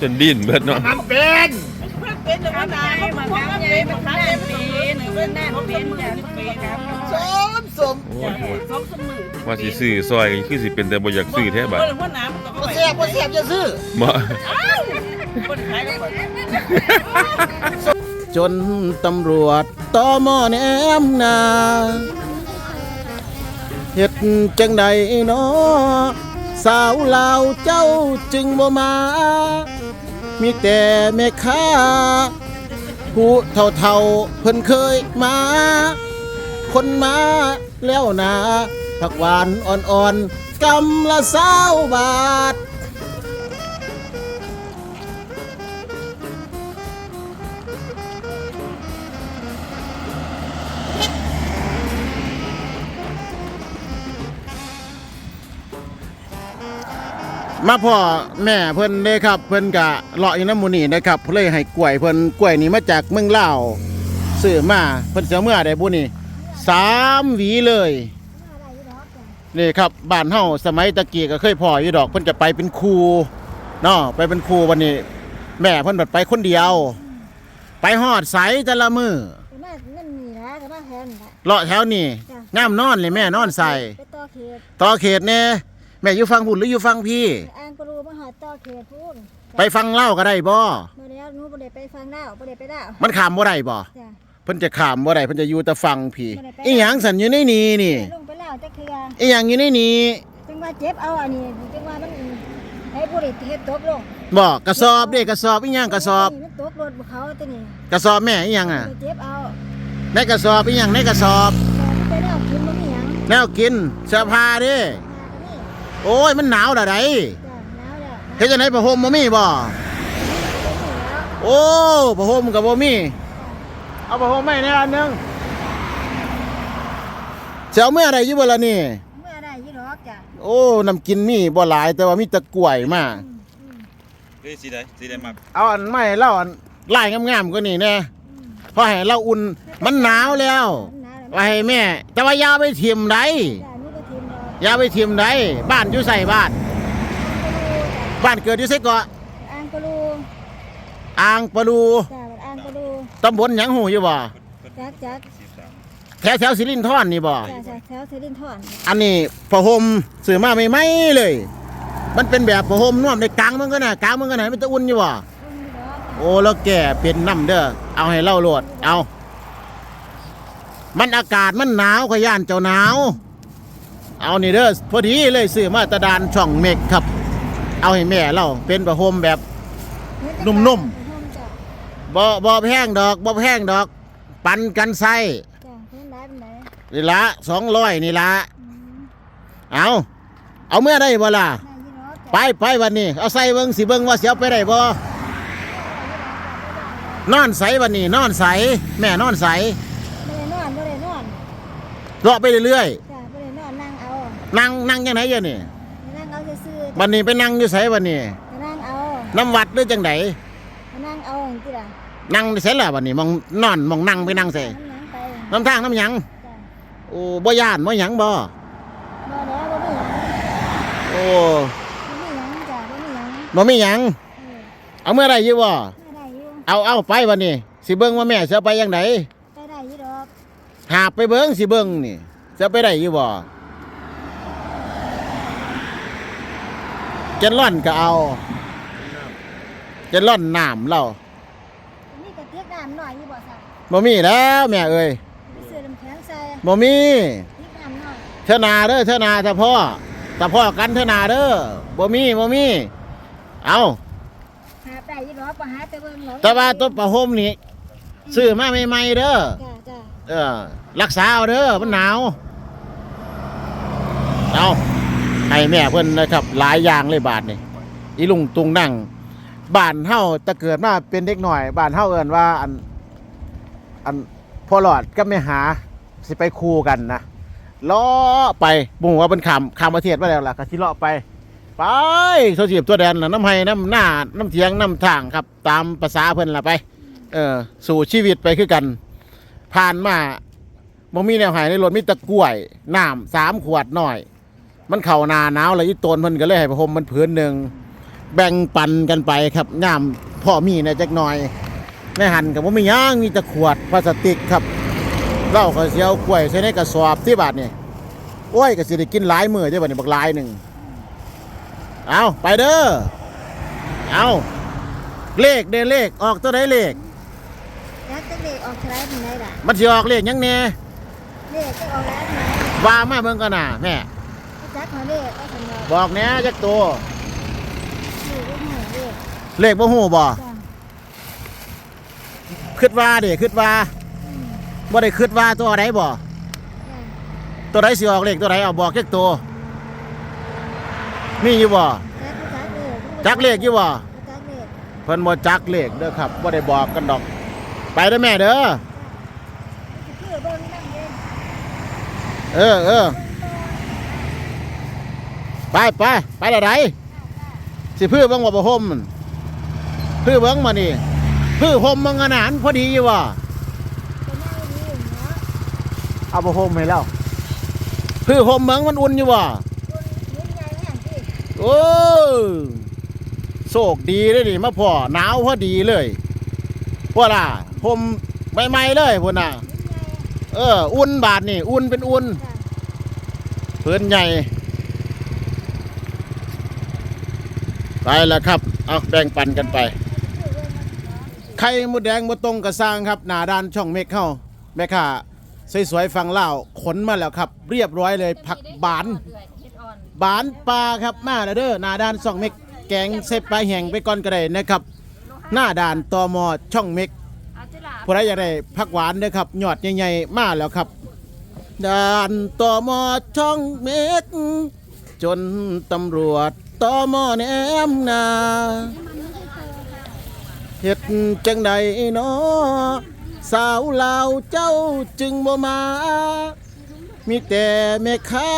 จนดิ้นเบิดเนาะทำเป็นเป็นแต่ว่านาเขาบอกว่าเป็นมันคันเป็นเป็นเป็นแน่นเป็นอย่างเป็นครับสมสมโอ้โหสองสมือว่าสิซื้อซอยก็คือสิเป็นแต่บ่อยากซื้อแท้บัดเพิ่นว่าน้ำก็บ่ไปเสียบบ่เสียบจะซื้อบ่เพิ่นขายก็เปิดจนตำรวจตมแนมหนาเฮ็ดจังใดเนาะสาวลาวเจ้าจึงบ่มา มีแต่แม่ค้าผู้เท่าๆเพิ่นเคยมา คนมาแล้วนะผักหวานอ่อนๆกำละสาวบาท มาพ่อแม่เพิ่นเด้ครับ เพิ่นกะเลาะอยู่น้ำหมูนี่นะครับเลยให้กล้วยเพิ่นกล้วยนี่มาจากเมืองลาวซื้อมาเพิ่นสิเอาเมื่อได้บุนี่สามหวีเลยนี่ครับบ้านเฮาสมัยตะกี้ก็เคยพ่ออยู่ดอก เพิ่นจะไปเป็นครูเนาะไปเป็นครูวันนี้ แม่เพิ่นบัดไปคนเดียว ไปฮอดใสแต่ละมือก็มานั่นนี่นะก็มาแทนนี่ละเลาะแถวนี่งามนอนเลยแม่นอนใส่ไปต่อเขตต่อเขตแน่แม่อยู่ฟังพุ่นหรืออยู่ฟังพี่ อ่างกรูมาหอดต่อเขตพูนไปฟังเล่าก็ได้บ่เมื่อแล้วหนูบ่ได้ไปฟังดาวบ่ได้ไปดาวมันขามบ่ได้บ่จ้ะเพิ่นจะขามบ่ได้เพิ่นจะอยู่แต่ฟังพี่บ่ได้ไปอีหยังสันอยู่ในนี้นี่ไปลงไปแล้วจักเทื่ออีหยังอยู่ในนี้จังว่าเจ็บเอาอันนี้จังว่ามันให้บ่ได้เฮ็ดตกลงบ่กระสอบเด้กระสอบอีหยังกระสอบ มันตกรถบ่เขาตัวนี้กระสอบแม่อีหยังอะไปเจ็บเอาในกระสอบอีหยังในกระสอบไปแล้วกินบ่มีหยังแนวกินเสื้อผ้าเด้มาก็นี่ โอ้ยมันหนาวล่ะไดจ้ะหนาวแล้วเฮ็ดจังไดผ้าห่มบ่มีบ่โอ้ผ้าห่มก็บ่มีเอาผ้าห่มให้แน่อันหนึงสิเอาเมื่อใดอยู่บ่ล่ะนี่ เมื่อได้ยี่ดอกจ้ะโอ้น้ำกินมีบ่หลายแต่ว่ามีแตะกล้วยมาเฮ้ยสิได้สิได้มักเอาอันไม่เล่าอันไล่งามๆก็นี่แน่เพราะให้เราอุ่นมันหนาวแล้วหนาวแล้วว่าให้แม่ แต่ว่ายาไปทิมได จ้ะหนูก็ทิมด อกยาไปทิมไดบ้านอยู่ใส่บ้าน บ้านเกิดอยู่ไสเกาะอ่างกรูอ่างปะลูจ้ะอ่างกรูตำบลหยังหูอยู่บ่จักจักแถวแถวสิรินทรนี่บ่จ้ะจ้ะแถวเทดินทอนอันนี้ผ้าห่มซื้อมาใหม่ๆเลย มันเป็นแบบผ้าห่มน่วมในกลางมันก็น่ะกลางมันก็น่ะมันจะอุ่นอยู่บ่โอ้แล้วแก่เป็นน้ำเด้อเอาให้เล่าโหลดเอา มันอากาศมันหนาวขย่านเจ้าหนาว เอานี่เด้อพอดีเลยซื้อมาตะดานช่องเมกครับ เอาให้แม่เราเป็นประโฮมแบบนุ่มจ้ะบ่บ่แพงดอกบ่แพงดอก ปันกันไส้จ้ะเพิ่นได้เป็นไดนี่ละสองร้อยนี่ละอืมเอาเอาเมื่อได้บ่ล่ะได้ยี่ดอกจ้ะไปไปวันนี้ เอาใส่เบิ่งสิเบิ่งว่าเสียไปได้บ่นอนใสวันนี้ นอนใส แม่นอนใสบ่ได้นอนบ่ได้นอนเลาะไปเรื่อยจ้ะบ่ได้นอน นั่งเอาๆนั่งนั่งยังไงเดี๋ยวนี่นั่งเอาซื่อๆวันนี้ไปนั่งอยู่ไสวันนี้นั่งเอาน้ำวัดหรือจังไดนั่งเอาจังซี่ล่ะนั่งไสล่ะวันนี้มองนอนมองนั่งไปนั่งใส่น้ำหยังไปน้ำทางน้ำหยังจ้ะโอ้บ่ย่านบ่หยังบ่บ่แล้วบ่มีหยังโอ้บ่มีหยังจ้ะบ่มีหยังบ่มีหยังเออเอาเมื่อไรอยู่บ่ไปได้อยู่เอาเอาไปวันนี้สิเบิ่งว่าแม่จะไปยังไดไปได้ยี่ดอกหาบไปเบิ่งสิเบิ่งนี่จะไปได้อยู่บ่ เจนล่อนก็เอาเจนล่อนน้ำเรานี่กระติกน้ำหน่อยอยู่บ่ซะบ่มีแล้วแม่เอ้ยไปซื้อน้ำแข็งใส่บ่มีติกน้ำหน่อยเทอนาเด้อเทอนาถ้าพ่อถ้าพ่อกันเทอนาเด้อบ่มีบ่มี เอาหาได้ยี่ดอกบ่หาแต่เบิ่งหรอกแต่ว่าต้นประโฮมนี่ซื้อมาใหม่ๆเด้อจ้ะจ้ะเออรักษาเอาเด้อมันหนาวเอา ให้แม่เพิ่นนะครับ หลายอย่างเลยบาทนี่อีลุงตุงนั่งบ้านเฮาต่เกิดมาเป็นเด็กหน่อยบ้านเฮาเอิ้นว่าอันอันพ่อหลอดก็ไม่หาสิไปคู่กันนะล้อไปบุ้งว่าเป็นคำคำประเทศมาแล้วล่ะก็สิเลาะไปไปโซเสียบตัวแดนน้ำให้น้ำหน้าน้ำเทียงน้ำทางครับ ตามภาษาเพิ่นละไป เออสู่ชีวิตไปคือกัน ผ่านมาบ่มีแนวหายในรถมีตะกล้วยน้ำสามขวดหน่อย มันเข่าหนาหนาวเลยอีตนเพิ่นก็เลยให้ผมมันผืนหนึ่งแบ่งปันกันไปครับย่ามพ่อมีนะจักหน่อยในหันกับว่ามีหย่างมีแต่ขวดพลาสติกครับเหล้าก็เสียวกล้วยใส่ในกระสอบที่บาทนี่โอ้ยก็สิได้กินหลายมื้อได้บัดนี้บักหลายหนึ่งเอาไปเด้อเอาเลขเด้อเลขออกตัวไหนเลขแล้วจะเด็กออกใช้ถึงไหนล่ะมันสิออกเลขหยังแน่เด็กจะออกแล้วไหนว่ามาเบิ่งกันน่ะแม่ จักมาเด็กก็สำหรับบอกแหน่จักตัวอยู่รุ่นหนึ่งเด็กเลขบ่ฮู้บ่จ้ะคิดว่าเด้คิดว่าบ่ได้คิดว่าตัวไหนบ่จ้ะตัวไหนสิออกเลขตัวไหนเอาบอกจักตัวมีอยู่บ่จักจักเด็กจักเลขอยู่บ่จักเด็กเพิ่นบ่จักเลขเด้อครับบ่ได้บอกกันดอก ไปเด้อแม่เด้อคือเบิ่งนั่งเย็นเออเออ ไปไปไปละไดสิพื้อเบิ่งว่าบ่ห่มมันพื้อเบิ่งมานี่พื้อห่มมังขนาดพอดีอยู่บ่เป็นนั่งดีอยู่เนาะเอาบ่ห่มให้แล้วพื้อห่มเบิ่งมันอุ่นอยู่บ่ยุ่งใหญ่แม่งสิโอ้โชคดีเลยดิมาพ่อหนาวพอดีเลยพวกล่ะห่มใหม่ๆเลยพวกน่ะยุ่งใหญ่เออ อุ่นบาทนี่ อุ่นเป็นอุ่นจ้ะเพื่อนใหญ่ ไปแล้วครับ เอาแบ่งปันกันไป ไข่มดแดงมดตรงกระสร้างครับ หน้าด้านช่องเมฆเข้าแม่ค่ะสวยๆฟังเล่าขนมาแล้วครับ เรียบร้อยเลยผักบาน บานปลาครับมาแล้วเด้อหน้าด้านช่องเมฆแกงเซฟปลาแห้งไปก่อนก็ได้นะครับ หน้าด่านตอมอช่องเมฆผู้ใดอยากได้ผักหวานเด้อครับยอดใหญ่ๆมาแล้วครับด่านตอมอช่องเมฆจนตำรวจ ตอมอแนมนาเฮ็ดจังใดเนาะสาวลาวเจ้าจึงบ่มา มีแต่แม่ค้า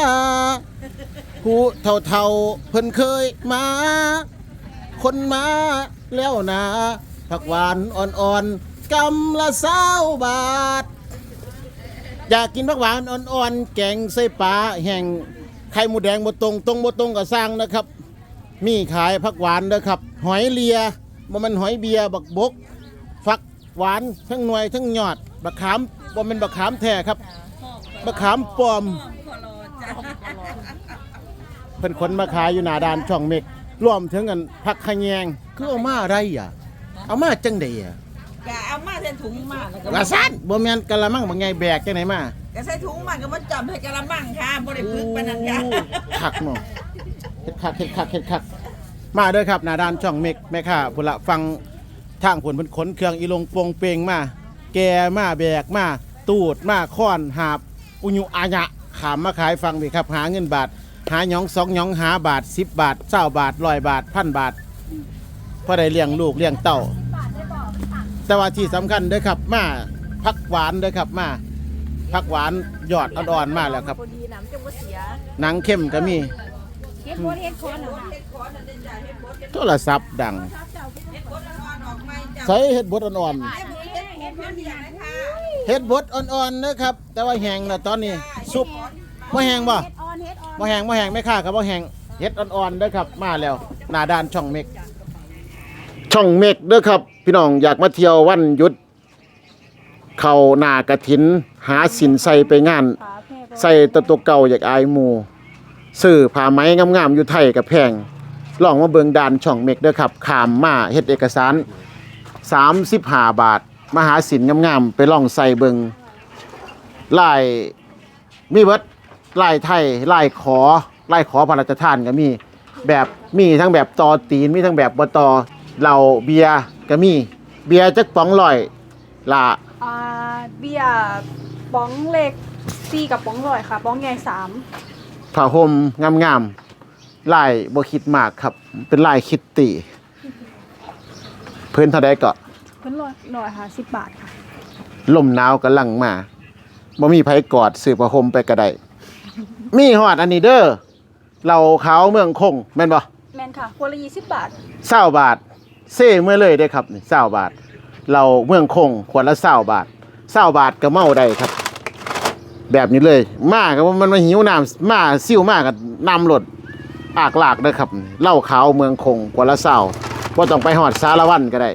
ผู้เท่าๆเพิ่นเคยมา คนมาแล้วนะผักหวานอ่อนๆกำละสาวบาท อยากกินผักหวานอ่อนๆแกงไส้ปลาแห้งไข่หมูแดงบดตรงตรงบดตรงก็สร้างนะครับ มีขายผักหวานนะครับ หอยเลียบ่แมันหอยเบียร์บักบกฟักหวานทั้งหน่วยทั้งยอดบักขามบ่แมันบักขามแท้ครับบักขามปลอมเพิ่นคนมาขายอยู่หน้าด่านช่องเมกรวมถึงกันผักขะแยงคือเอามาอะไรอะ เอามาจังไดอะกะเอามาใส่ถุงมาแล้วก็กระสันบ่แม่นกะละมังบ่ไงแบกจังไหนมาก็ใส่ถุงมาก็มาจับให้กระมังค่ะบ่ได้พึกปานนั้นค่ะคักเนาะ เฮ็ดคักเฮ็ดคักเฮ็ดคักมาเด้อครับหน้าด้านช่องเมกแม่ค่ะพุ่นละฟังทางผลเพิ่นขนเครื่องอีลงโปงเปงมา แกมาแบกมาตูดมาค้อนหาบ อุยุอาญะขามมาขายฟังพี่ครับ หาเงินบาท หาหยองสองหยองหาบาทสิบบาทเศร้าบาทร้อยบาทพันบาทพอได้เลี้ยงลูกเลี้ยงเต้าแต่ว่าที่สำคัญเด้อครับมาพักหวานเด้อครับมาพักหวานยอดอ่อนๆมาแล้วครับพอดีน้ำจะบ่เสียหนังเข้มก็มีเฮ็ด โคตรเฮ็ดโคตรน่ะโทรศัพท์ดังใส่เห็ดบดอ่อนๆเห็ดบดอ่อนๆนะครับ แต่ว่าแห้งแล้วตอนนี้ซุปบ่แห้งบ่ออนเฮ็ดออนบ่แห้งบ่แห้งไม่ค่าครับบ่แห้งเห็ดอ่อนๆเด้อครับ มาแล้ว หน้าด้านช่องเมกช่องเมกเด้อครับ พี่น้องอยากมาเที่ยววันหยุด เข้าหน้ากระถิน หาสินใส่ไปงานขาแพร่บ่ใส่แตะตัวเก่าอยากอายหมู่ ซื้อผ้าไหมงามๆอยู่ไทยกับแพงลองมาเบิงดานช่องเมกเด้อครับขามมาเฮ็ดเอกสาร35บาท มหาศิลงามๆไปลองใส่เบิงลายมีเบิดลายไทยลายขอลายขอพระราชทานก็มีแบบมีทั้งแบบตอตีนมีทั้งแบบบ่ตอเหล้าเบียร์ก็มีเบียร์จักป๋องลอยละอ่าเบียร์ป๋องเล็กสี่กับป๋องร้อยค่ะป๋องใหญ่สาม ผ้าห่มงามๆลายบ่คิดมากครับ เป็นลายคิตตี้เพิ่นเท่าใดก็เพิ่นร้อยร้อยห้าสิบบาทค่ะลมหนาวกำลังมาบ่มีไผกอดซื้อผ้าห่มไปก็ได้มีฮอดอันนี้เด้อเราขาวเมืองคงแม่นบ่แม่นค่ะคนละยี่สิบบาท20บาท เซ่เมื่อเลยเด้อครับนี่20บาท เราเมืองคงขวดละ20บาท20บาทก็เมาได้ครับ แบบนี้เลยมาก็มันมาหิวน้ำมาซิ่วมาก็น้ำลดปากหลากเด้อครับเหล้าขาวเมืองคงกว่าละเศร้าบ่ต้องไปหอดสารวันก็ได้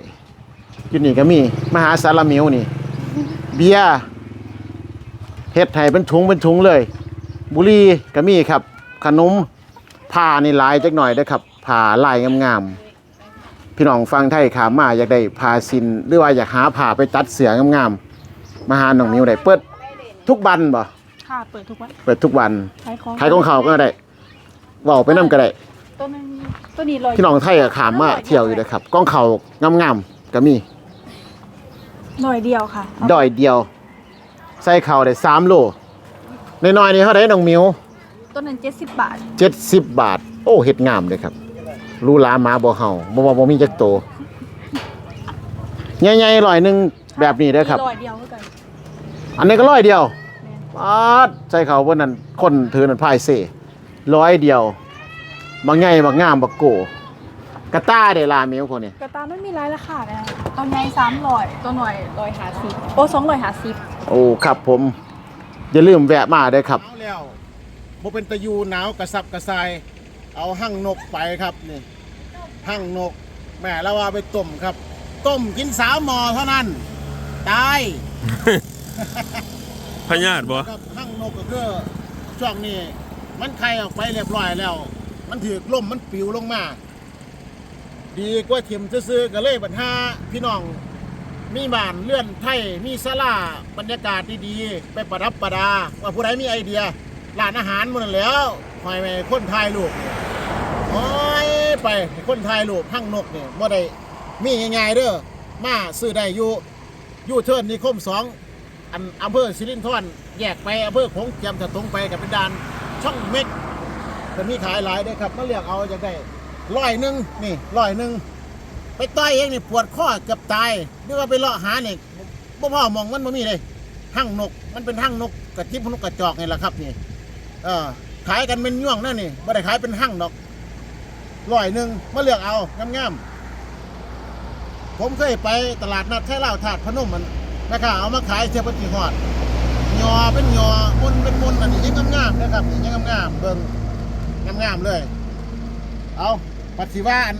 ยู่นี่ก็มีมหาสารมิวนี่ เบียร์เฮ็ดให้เป็นถุงเป็นถุงเลย บุรีก็มีครับ ขนมผ้านี่ลายจักหน่อยเด้ครับผ้าลายงามๆพี่น้องฟังไทยขามมาอยากได้ผ้าซินหรือว่าอยากหาผ้าไปตัดเสืองามๆมาหาน้องมิวได้เปิด ทุกวันบ่ ค่ะเปิดทุกวันเปิดทุกวันขายของขายของเขาก็ได้เว้าไปนํก็ได้ ตัวนึงตัวนี้ลอยพี่น้องไทยก็ขามมาเที่ยวอยู่เด้อครับกองเขางามๆก็มีหน่อยเดียวค่ะดอยเดียว ใส่เขาได้3โลน้อยๆนี่เท่าไดน้องมิวตัวนั้นเจ็ดสิบบาทเจ็ดสิบบาท โอ้เห็ดงามเลยครับรูหลาหมาบ่เห่าบ่ว่าบ่มีจักโตใหญ่ๆร้อยหนึงแบบนี้เด้อครับ ลอยเดียวเท่ากัน อันนี้ก็ร้อยเดียวปาดใส่เขาบนนั้นคนถือนั่นพายเซ่ร้อยเดียวบางใหญ่บางงามบักโกกระต้าเดลาเมียวคนนี้กระตาไม่มีรายราคาเลยนะตัวใหญ่สามร้อยตัวหน่อยร้อยหาสิบโอ้สองร้อยหาสิบโอ้ครับผม อย่าลืมแวะมาเด้อครับแล้วบ่เป็นตะยูหนาวกระสับกระส่าย เอาหั่งนกไปครับนี่หั่งนกแม่แล้วว่าไปต้มครับ ต้มกินสามหมอเท่านั้น ตาย พญาติบ่ครับหั่งนกก็คือช่วงนี้ มันไข่ออกไปเรียบร้อยแล้ว มันถือกล่มมันปิวลงมา ดีกว่าเข็มซื่อๆก็เลยบัดหาพี่น้อง มีบ้านเลื่อนไทยมีศาลาบรรยากาศดีๆ ไปประดับประดา ว่าผู้ใดมีไอเดียร้านอาหารหมันนแล้วคอยไปคนไทยลูกโอ้ยไปให้คนไทยลูกหั่งนกเนี่ยบ่ได้มีง่ายๆเด้อมาซื้อได้อยู่อยู่เทิร์นนิคมสอง อันอำเภอสิรินธรแยกไปอำเภอโขงเจียมถ้าตรงไปกับเป็นด่านช่องเม็กจะมีขายหลายเด้ครับมาเลือกเอาจะได้ร้อยหนึ่งนี่ร้อยหนึ่งไปต่อยเองนี่ปวดข้อเกือบตายหรือว่าไปเลาะหาเนี่ยบ่พ่อมองมันบ่มีเลยหั่งนก มันเป็นหั่งนกกระทิบนกกระจอกนี่แหละครับนี่เออขายกันเป็นย่วงนั่นนี่บ่ได้ขายเป็นหั่งดอกร้อยหนึ่งมาเลือกเอางามๆผมเคยไปตลาดนัดแท้เล่าถาดพนมมัน นะคะเอามาขายเทียบกับที่หอดยอเป็นยอมุนเป็นมุนอันนี้ยังงามๆนะครับนี่ยังงามๆเบิ่งงามๆเลย เอาปัดสิว่าอัน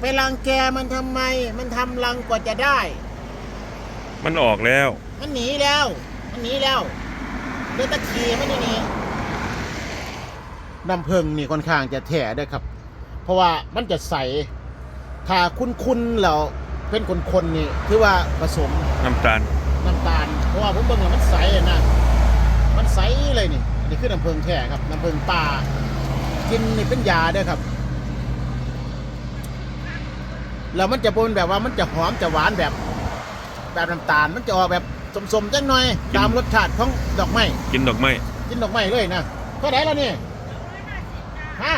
ไปรังแกมันทำไม มันทำรังกว่าจะได้ มันออกแล้ว มันหนีแล้ว มันหนีแล้วเดือตะขี่มันนี่หนีน้ำเพิงนี่ค่อนข้างจะแถ่ได้ครับ เพราะว่ามันจะใสถ้าคุ้นๆแล้ว เป็นคนๆนี่คือว่าผสมน้ำตาลน้ำตาล เพราะว่าผมเบิ่งแล้วมันใสอะนะมันใสเลยนี่อันนี้คือน้ำเพิงแท้ครับน้ำเพิงป่ากินนี่เป็นยาเด้อครับแล้วมันจะบนแบบว่ามันจะหอมจะหวานแบบ แบบน้ำตาลมันจะออกแบบสมๆจังหน่อย ตามรสชาติของดอกไม้กินดอกไม้กินดอกไม้เลยนะเท่าไหร่แล้วนี่ฮะ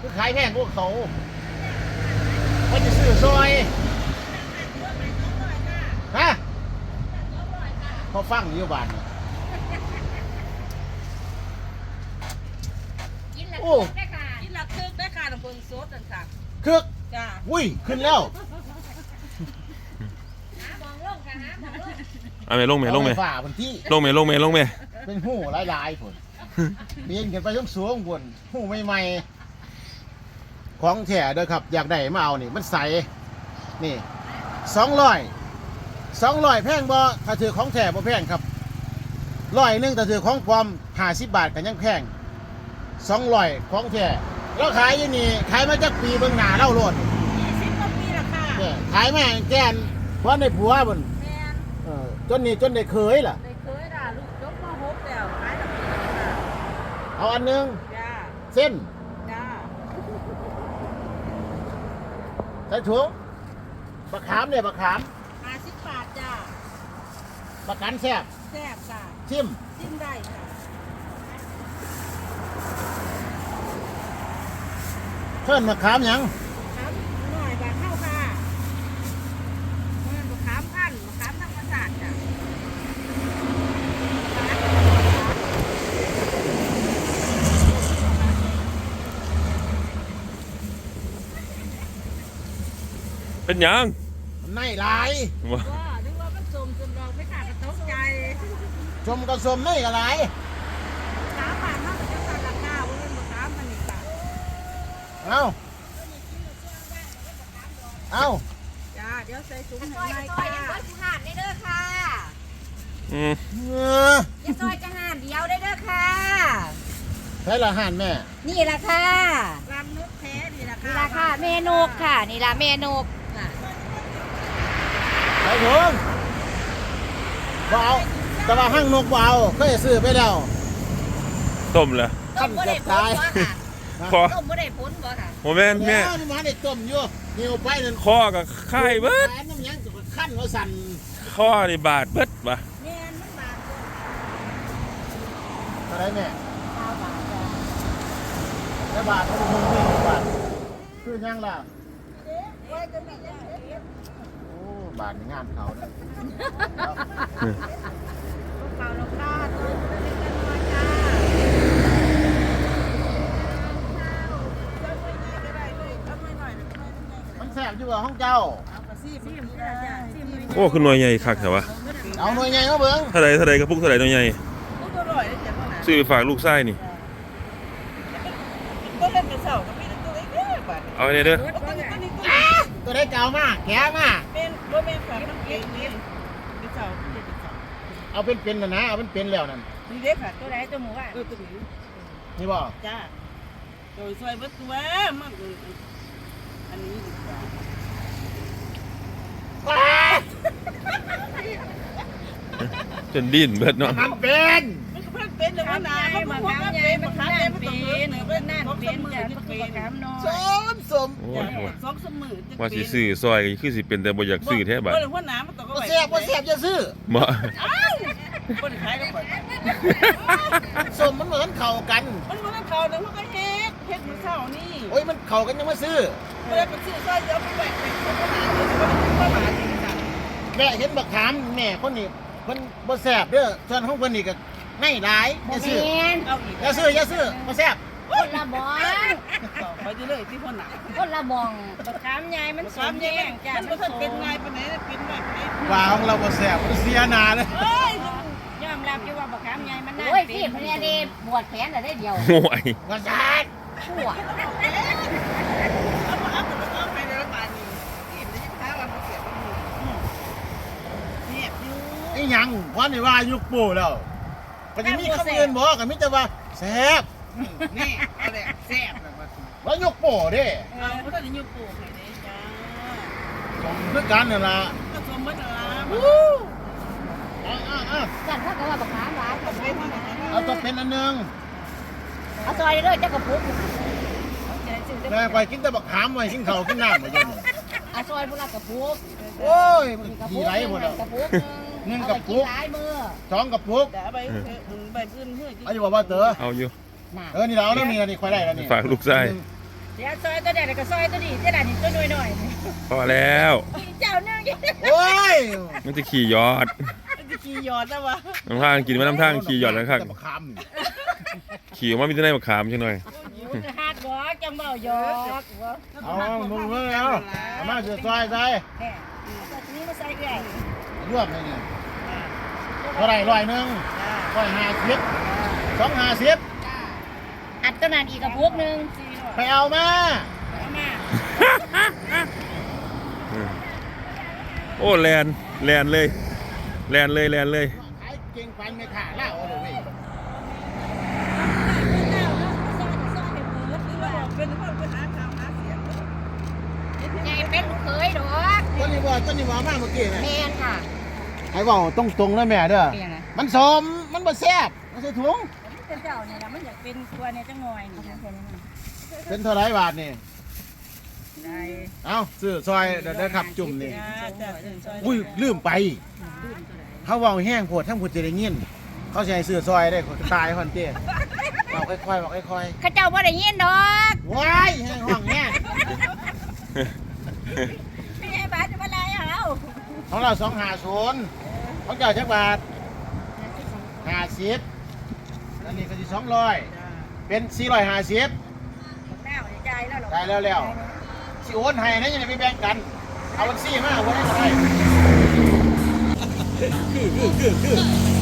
คือขายแพงกว่าเขา เขาจะซื้อซอยฮะเขาฟังอยู่บ้านนี่โอ้กินหลักคึกได้ค่ะน้ำเพิงสดจังค่ะคึกจ้าอุ้ยขึ้นแล้วเอาไหมลงไหมลงไหมเอาฝ่าบนที่ ลงไหมลงไหมลงไหมเป็นหูหลายๆผล เบียนกันไปต้องสูงๆผลหูใหม่ๆ ของแท้เด้อครับ อยากได้มาเอานี่มันใสนี่สองร้อยสองร้อยแพงบ่ถ้าถือของแท้บ่แพงครับร้อยหนึงถ้าถือของปลอมห้าสิบบาทก็ยังแพงสองร้อยของแท้แล้วขายอยู่นี่ขายมาจากปีเบิ่งหน้าเล่าโลดยี่สิบกว่าปีและค่ะเนี่ยขายมาแกนเพราะในผัวบนแม่นเออจนนี่จนได้เคยล่ะ ได้เคยด่าลูกยกมาหกแล้วขายแบบนี้ค่ะเอาอันหนึงจ้า เส้น จ้า ใส่ถุงบักขามเนี่ยบักขามห้าสิบบาทจ้าบักกันแซ่บแซ่บค่ะชิมจิ้มได้ค่ะเพิ่นบักขามหยัง เป็นยังไม่ไรว่านึกว่ามันสมจนเราไม่ขาดกระตกใจชมกระสมไม่อะไรสามบาทมากับเจ้าตาดักหน้าเว้ยมันบอสามันอีกบาทเอ้าเอ้าจ้าเดี๋ยวใส่ถุงซให้อยไม่ซอยอย่าซอยค่ะผู้หานได้เด้อค่ะอืมเอออย่าซอยจะหานเดียวได้เด้อค่ะ ใช่ละหันแม่นี่ละค่ะ รังนกแท้นี่แหละนี่ค่ะละค่ะ เมนูกค่ะ นี่ละเมนูก ค่ะใช้ถุงบ่เอาแต่ว่าห้างนกบ่เอาเคยซื้อไปแล้ว ต้มเหรอขั้นเกือบตาย คอต้มบ่ได้ผลบ่ค่ะโมแม่นแม่แล้วนี่มาได้ต้มอยู่นี่เอาไปนั่นคอกับไข่เบิดแขนน้ำยังจะขั้นว่าสั่นคอนี่บาดเบิดปะแม่นมันบาทอะไรแม่แล้วบาทเขาบอกมึงนี่บาทคือยังล่ะโอ้ บาทนี่งานเขานะเปล่าราคาตัวเล็กน้อยจ้ามันแสบอยู่กับห้องเจ้าซีมจ้าจ้าซีมโอ้คือหน่วยใหญ่คักแต่วะเอาหน่วยไงเขาเบิ้งเท่าไรเท่าไรกระปุกเท่าไรหน่วยใหญ่ก็อร่อยเลยจ้ะพ่อนะซื้อไปฝากลูกไส้นี่ ก็เล่นเป็นเสากับพี่ตัวเล็กเด้อบาเอาไปเนี่ยเด้อ ตัวนี้ตัวนี้ตัวได้เก่ามากแก่มาก เป็นบ่แม่นฝากน้ำเกลือนี่เป็นเสาเป็นเสาเอาเป็นเป็นนะนะเอาเป็นเป็นแล้วนั่นนี่เด้ค่ะตัวไหนตัวหมูอะเออตัวนี้นี่บ่จ้าโดยซอยเบิดตัวมันอันนี้ดีกว่าจนดิ้นเบิดเนาะมันเป็น เพิ่นเป็นแต่ว่านาเขาบอกว่าเป็นมันขาเป็นมันต้องเเป็นเพิ่นนั่นเป็นจ้ะมันก็ขามน้อยสมสมโอ้ยสองสมือว่าสิซื้อซอยก็คือสิเป็นแต่บ่อยากซื้อแท้บัดบ่ได้หัวหน้ามันต้องบ่แซ่บบ่แซ่บจะซื้อบ่บ่ได้ขายแล้วบ่สมมันเหมือนเข้ากัน มันบ่ได้เขาเด้อมันก็เฮ็ดเฮ็ดมื้อเช้านี่โอ้ยมันเข้ากันยังมาซื้อบ่ได้ไปซื้อซอยเดียวไปแบ่งเป็นคนละหาเดี๋ยวสิบ่ได้บ่บาทอีกจ้ะแม่เห็นบักขามแม่คนนี้เพิ่นบ่แซ่บเด้อส่วนของเพิ่นนี่ก็ ไม่หลายจะซื้อนเอาอีกอย่าซื้ออย่าซื้อบ่แซ่บคนละบองไปอยู่เลยที่หัวหน้าคนละบองบักขามใหญ่มันสมแย่งจ้ะมันบ่เป็นไงปานไหนเป็นแบบนี้ว่าของเราบ่แซ่บมันเสียหน้าเลยเอ้ยยอมรับอยู่ว่าบักขามใหญ่มันน่าโอ้ยเป็พี่นคนนี้นี่บวชแขนแต่ได้เดียวโอ้ยว่าซ่บชั่วเอามาเอามาเอาไปในรัฐบาลนี่เห็นได้ยินข่าวว่าบ่เสียบ่มีเนี่ยอยู่ไอ้หยังว่านี่ว่ายุคปู่แล้ว ก็จะมีคำอื่นบ่ก็มีแต่ว่าแซ่บนี่เอาแหละแซ่บแบบว่าว่ายุคปู่เด้เอาบ่ทันได้อยู่ปลูกให้เด้จ้าสมคือกันนั่นล่ะก็สมเบิดนั่นล่ะอะอะอะสั่นเขาก็ว่าบักขามหลายก็เป็นที่ไหนเอาต้องเป็นอันหนึงเอาซอยเด้อเจ้ากระปุกแม่ไปกินแต่บักขามไว้กินข้าวกินน้ำบ่จังเอาซอยพวกเรากระปุกโอ้ยมันกระขี้ปุกไหลหมดแล้วกระปุกหนึ่ง กระปุกหลายมือสองกระปุกแต่เอาไปเออใบพื้นเฮ้ยเอาอยู่บ่ว่าเต๋อเอาอยู่น่ะเออนี่เราเอาแล้วนี่นี่ค่อยได้แล้วนี่ฝากลูกไส้เดี๋ยวซอยตัวเดียวก็ซอยตัวนี้เจ้าหนี่ตัวน้อยพอแล้วๆเจ้าเนื่องยังโอ้ยมันจะขี่ยอดจะขี่ยอดแล้ววะน้ำทางกินมาน้ำทางขี่ยอดแล้วครับแต่บักขามนี่ขี่ออกมามีแต่ในมะขามใช่หน่อยจะหักบ่จังเบายอดเอามึงเมื่อแล้วเอามาเสือซอยใส่แม่ตัวนี้มาใส่เกลือ รวบเลยนี่เท่าไหรร้อยหนึ่งร้อยห้าสิบสองห้าสิบอัดตัวนั้นอีกกระปุกหนึงไปเอามาเอามาโอ้แลนแลนเลย แลนเลยแลนเลยขายเก่งปันไม่ขาดแล้วเอาเลยเว้ยเป็นคนไปหาข่าวหาเสียงใหญ่เป็นลูกเขยดอกต้นนี้ว่าต้นนี้ว่ามากเมื่อกี้แมเนี่ยนค่ะ ไอ้บอกตรงตรงๆนะแม่เด้อเป็นยังไงมันสมมันบ่แซ่บมันใส่ถุงเป็นเจ้าเนี่ยนะมันอยากเป็นตัวเนี่ยจังหน่อยนี่นะเป็นเท่าไหรบาทนี่ได้เอาซื้อซอยเดี๋ยวได้ขับจุ่มนี่จ้าจ้าซอยอุ้ยลืมไปเขาเว่าแห้งโพดทั้งพูดจะได้ยินเขาใช้ซื้อซอยได้คนตายคนเตี้ยบอกค่อยๆบอกค่อยเข้าเจ้าบ่ได้ยินดอกๆว้ายแห้งห้องแห้ง พี่ใหญ่บ้านจะมาไล่เอา ของเราสองหาศูนย์ของเจ้าจักบาทห้าสิบอันนี้ก็สิสองร้อยเป็นสี่ร้อยห้าสิบแม่ใจแล้วหรอได้แล้วแล้วสิโอนให้นะอยังไงไปแบ่งกัน เอาบัญชีมาเอาไว้ได้ก็ได้คือคือคือคือ